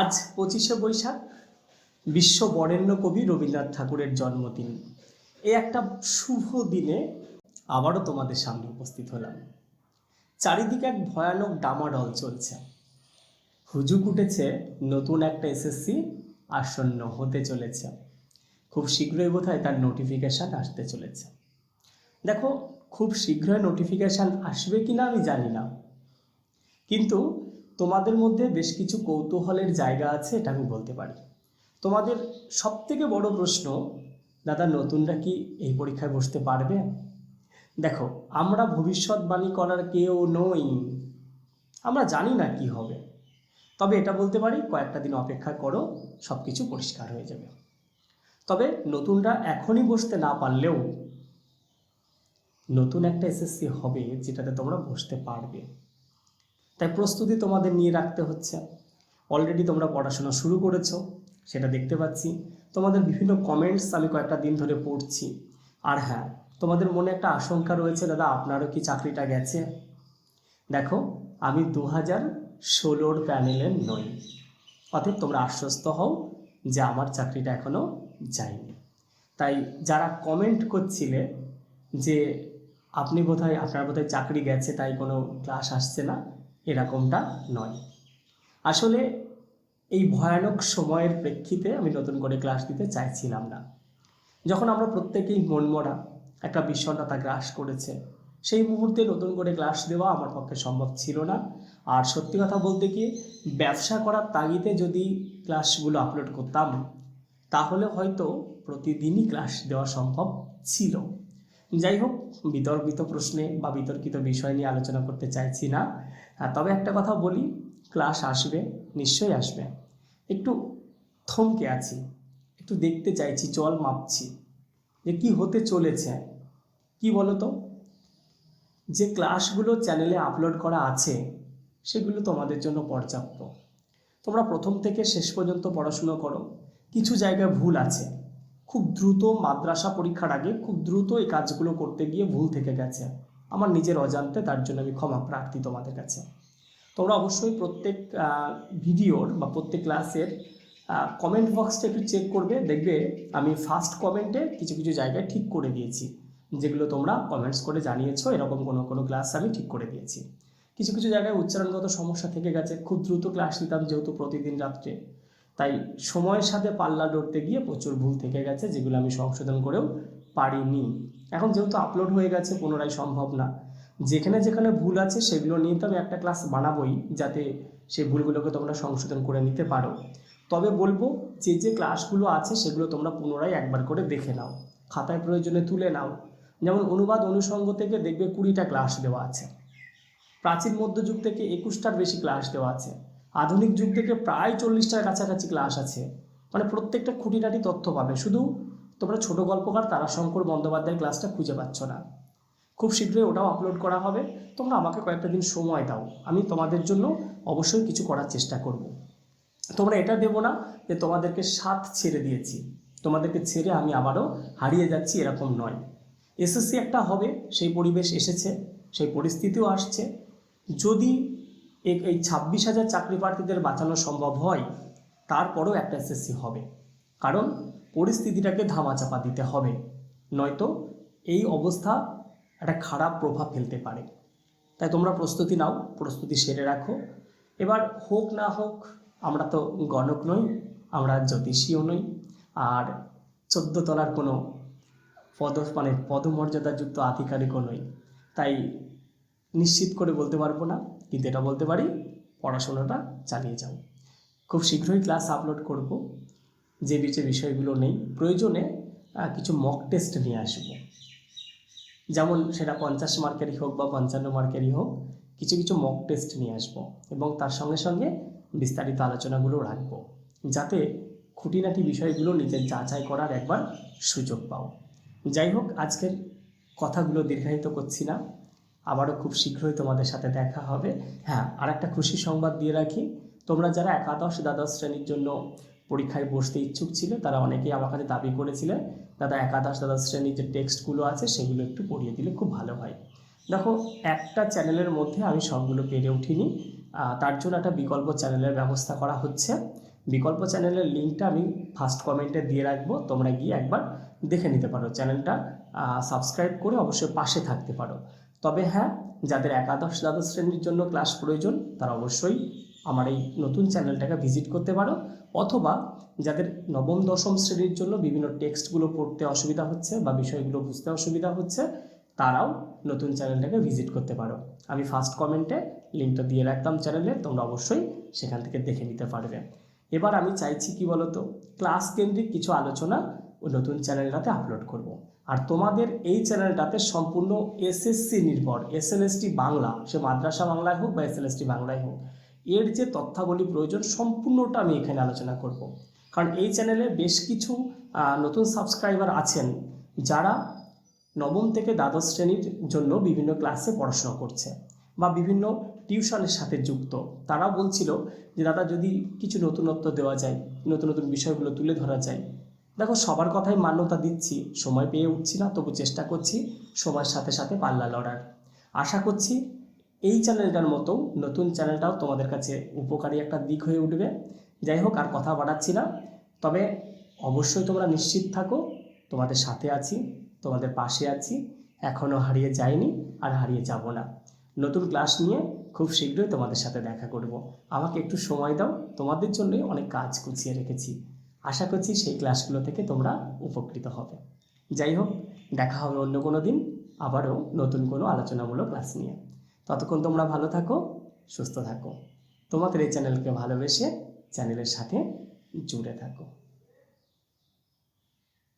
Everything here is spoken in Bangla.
আজ পঁচিশে বৈশাখ, বিশ্ব বরেণ্য কবি রবীন্দ্রনাথ ঠাকুরের জন্মদিন। এই একটা শুভ দিনে আবারও তোমাদের সামনে উপস্থিত হলাম। চারিদিকে এক ভয়ানক ডামাডল চলছে। হুজুক উঠেছে নতুন একটা এসএসসি আসন্ন হতে চলেছে। খুব শীঘ্রই বোধহয় তার নোটিফিকেশান আসতে চলেছে। দেখো, খুব শীঘ্রই নোটিফিকেশান আসবে কি না আমি জানি না। কিন্তু তোমাদের মধ্যে বেশ কিছু কৌতূহলের জায়গা আছে, এটা আমি বলতে পারি। তোমাদের সব থেকে বড় প্রশ্ন, দাদা নতুনরা কি এই পরীক্ষায় বসতে পারবে? দেখো, আমরা ভবিষ্যৎবাণী করার কেউ নই, আমরা জানি না কি হবে। তবে এটা বলতে পারি, কয়েকটা দিন অপেক্ষা করো সব কিছু পরিষ্কার হয়ে যাবে। তবে নতুনরা এখনই বসতে না পারলেও, নতুন একটা এসএসসি হবে যেটাতে তোমরা বসতে পারবে। তাই প্রস্তুতি তোমাদের নিয়ে রাখতে হচ্ছে। অলরেডি তোমরা পড়াশোনা শুরু করেছ, সেটা দেখতে পাচ্ছি। তোমাদের বিভিন্ন কমেন্টস আমি কয়েকটা দিন ধরে পড়ছি। আর হ্যাঁ তোমাদের মনে একটা আশঙ্কা রয়েছে, দাদা, আপনারও কি চাকরিটা গেছে? দেখো, আমি দু হাজার ষোলোর প্যানেলের নই। অতএব তোমরা আশ্বস্ত হও যে আমার চাকরিটা এখনও যায়নি। তাই যারা কমেন্ট করছিলে যে আপনি বোধহয়, আপনার বোধহয় চাকরি গেছে, তাই কোনো ক্লাস আসছে না এরকমটা নয়। আসলে এই ভয়ানক সময়ের প্রেক্ষিতে আমি নতুন করে ক্লাস দিতে চাইছিলাম না। যখন আমরা প্রত্যেকেই মনমরা একটা বিষণ্ণতা গ্রাস করেছে, সেই মুহূর্তে নতুন করে ক্লাস দেওয়া আমার পক্ষে সম্ভব ছিল না। আর সত্যি কথা বলতে কি, ব্যবসা করার তাগিদে যদি ক্লাসগুলো আপলোড করতাম, তাহলে হয়তো প্রতিদিনই ক্লাস দেওয়া সম্ভব ছিল। যাই হোক বিতর্কিত প্রশ্নে বা বিতর্কিত বিষয় নিয়ে আলোচনা করতে চাইছি না। তবে একটা কথা বলি ক্লাস আসবে, নিশ্চয়ই আসবে। একটু থমকে আছি, একটু দেখতে চাইছি, চল মাপছি, যে কি হতে চলেছে। কি বলো তো যে ক্লাসগুলো চ্যানেলে আপলোড করা আছে, সেগুলো তোমাদের জন্য পর্যাপ্ত। তোমরা প্রথম থেকে শেষ পর্যন্ত পড়াশুনো করো, কিছু জায়গায় ভুল আছে। খুব দ্রুত মাদ্রাসা পরীক্ষার আগে খুব দ্রুত এই কাজগুলো করতে গিয়ে ভুল থেকে গেছে। আমার নিজের অজান্তে, তার জন্য আমি ক্ষমা প্রার্থী তোমাদের কাছে। তোমরা অবশ্যই প্রত্যেক ভিডিওর বা প্রত্যেক ক্লাসের কমেন্ট বক্সটা একটু চেক করবে। দেখবে আমি ফার্স্ট কমেন্টে কিছু কিছু জায়গায় ঠিক করে দিয়েছি। যেগুলো তোমরা কমেন্টস করে জানিয়েছো, এরকম কোনো কোনো ক্লাস আমি ঠিক করে দিয়েছি। কিছু কিছু জায়গায় উচ্চারণগত সমস্যা থেকে গেছে। খুব দ্রুত ক্লাস দিতাম যেহেতু প্রতিদিন রাত্রে। তাই সময়ের সাথে পাল্লা লড়তে গিয়ে প্রচুর ভুল থেকে গেছে, যেগুলো আমি সংশোধন করেও পারিনি। এখন যেহেতু আপলোড হয়ে গেছে, পুনরায় সম্ভব না। যেখানে যেখানে ভুল আছে, সেগুলো নিয়ে তো আমি একটা ক্লাস বানাবোই, যাতে সেই ভুলগুলোকে তোমরা সংশোধন করে নিতে পারো। তবে বলব, যে যে ক্লাসগুলো আছে, সেগুলো তোমরা পুনরায় একবার করে দেখে নাও। খাতায় প্রয়োজনে তুলে নাও। যেমন অনুবাদ অনুষঙ্গ থেকে দেখবে কুড়িটা ক্লাস দেওয়া আছে। প্রাচীন মধ্যযুগ থেকে একুশটার বেশি ক্লাস দেওয়া আছে। আধুনিক যুগ থেকে প্রায় চল্লিশটার কাছাকাছি ক্লাস আছে। মানে প্রত্যেকটা খুঁটিনাটি তথ্য পাবে। শুধু তোমরা ছোট গল্পকার তারাশঙ্কর বন্দ্যোপাধ্যায়ের ক্লাসটা খুঁজে পাচ্ছ না। খুব শীঘ্রই ওটাও আপলোড করা হবে। তোমরা আমাকে কয়েকটা দিন সময় দাও। আমি তোমাদের জন্য অবশ্যই কিছু করার চেষ্টা করব। তোমরা এটা দেবো না যে তোমাদেরকে সাত ছেড়ে দিয়েছি। তোমাদেরকে ছেড়ে আমি আবারও হারিয়ে যাচ্ছি এরকম নয়। এসএসসি একটা হবে, সেই পরিবেশ এসেছে, সেই পরিস্থিতিও আসছে। যদি এই ছাব্বিশ হাজার চাকরি প্রার্থীদের বাঁচানো সম্ভব হয়, তারপরও একটা এসএসসি হবে। কারণ পরিস্থিতিটাকে ধামাচাপা দিতে হবে। নয়তো এই অবস্থা একটা খারাপ প্রভাব ফেলতে পারে। তাই তোমরা প্রস্তুতি নাও, প্রস্তুতি সেরে রাখো। এবার হোক না হোক, আমরা তো গণক নই, আমরা জ্যোতিষীও নই। আর চোদ্দ তলার কোনো পদ মানে পদমর্যাদাযুক্ত আধিকারিকও নই। তাই নিশ্চিত করে বলতে পারব না কিন্তু এটা বলতে পারি পড়াশোনাটা চালিয়ে যাও। খুব শীঘ্রই ক্লাস আপলোড করব। যে যে বিষয়গুলো নেই, প্রয়োজনে কিছু মক টেস্ট নিয়ে আসব। যেমন সেটা পঞ্চাশ মার্কেরই হোক বা পঞ্চান্ন মার্কেরই হোক, কিছু কিছু মক টেস্ট নিয়ে আসব এবং তার সঙ্গে সঙ্গে বিস্তারিত আলোচনাগুলো রাখব। যাতে খুঁটিনাটি বিষয়গুলো নিজের যাচাই করার একবার সুযোগ পাও। যাই হোক, আজকের কথাগুলো দীর্ঘায়িত করছি না। আবারও খুব শীঘ্রই তোমাদের সাথে দেখা হবে। হ্যাঁ আর একটা খুশি সংবাদ দিয়ে রাখি। তোমরা যারা একাদশ, দ্বাদশ শ্রেণির জন্য পরীক্ষায় বসতে ইচ্ছুক ছিল, তারা অনেকেই আমার কাছে দাবি করেছিলেন দাদা একাদশ, দ্বাদশ শ্রেণির যে টেক্সটগুলো আছে, সেগুলো একটু পড়িয়ে দিলে খুব ভালো হয়। দেখো, একটা চ্যানেলের মধ্যে আমি সবগুলো পেরে উঠিনি। তার জন্য একটা বিকল্প চ্যানেলের ব্যবস্থা করা হচ্ছে। বিকল্প চ্যানেলের লিঙ্কটা আমি ফার্স্ট কমেন্টে দিয়ে রাখব। তোমরা গিয়ে একবার দেখে নিতে পারো চ্যানেলটা। সাবস্ক্রাইব করে অবশ্যই পাশে থাকতে পারো। তবে হ্যাঁ যাদের একাদশ, দ্বাদশ শ্রেণির জন্য ক্লাস প্রয়োজন, তারা অবশ্যই আমার এই নতুন চ্যানেলটাকে ভিজিট করতে পারো। অথবা যাদের নবম, দশম শ্রেণির জন্য বিভিন্ন টেক্সটগুলো পড়তে অসুবিধা হচ্ছে বা বিষয়গুলো বুঝতে অসুবিধা হচ্ছে, তারাও নতুন চ্যানেলটাকে ভিজিট করতে পারো। আমি ফার্স্ট কমেন্টে লিঙ্কটা দিয়ে রাখতাম চ্যানেলে তোমরা অবশ্যই সেখান থেকে দেখে নিতে পারবে। এবার আমি চাইছি কি বলতো ক্লাস কেন্দ্রিক কিছু আলোচনা ও নতুন চ্যানেলটাতে আপলোড করব। আর তোমাদের এই চ্যানেলটাতে সম্পূর্ণ এসএসসি নির্ভর এসএলএসটি বাংলা, সে মাদ্রাসা বাংলায় হোক বা এসএলএসটি বাংলায় হোক, এর যে তথ্যাবলী প্রয়োজন সম্পূর্ণটা আমি এখানে আলোচনা করব। কারণ এই চ্যানেলে বেশ কিছু নতুন সাবস্ক্রাইবার আছেন যারা নবম থেকে দ্বাদশ শ্রেণির জন্য বিভিন্ন ক্লাসে পড়াশোনা করছে বা বিভিন্ন টিউশনের সাথে যুক্ত তারা বলছিল যে, দাদা, যদি কিছু নতুনত্ব দেওয়া যায়, নতুন নতুন বিষয়গুলো তুলে ধরা যায় দেখো, সবার কথাই মান্যতা দিচ্ছি, সময় পেয়ে উঠছি না, তবু চেষ্টা করছি সময়ের সাথে সাথে পাল্লা লড়ার। আশা করছি এই চ্যানেলটার মতো নতুন চ্যানেলটাও তোমাদের কাছে উপকারী একটা দিক হয়ে উঠবে। যাই হোক, আর কথা বাড়াচ্ছি না। তবে অবশ্যই তোমরা নিশ্চিত থাকো, তোমাদের সাথে আছি, তোমাদের পাশে আছি এখনও হারিয়ে যায়নি আর হারিয়ে যাব না। নতুন ক্লাস নিয়ে খুব শীঘ্রই তোমাদের সাথে দেখা করব। আমাকে একটু সময় দাও, তোমাদের জন্যই অনেক কাজ গুছিয়ে রেখেছি। আশা করছি সেই ক্লাসগুলো থেকে তোমরা উপকৃত হবে। যাই হোক, দেখা হবে অন্য কোনো দিন, আবারও নতুন কোনো আলোচনামূলক ক্লাস নিয়ে। ততক্ষণ তোমরা ভালো থাকো, সুস্থ থাকো। তোমাদের এই চ্যানেলকে ভালোবেসে চ্যানেলের সাথে জুড়ে থাকো।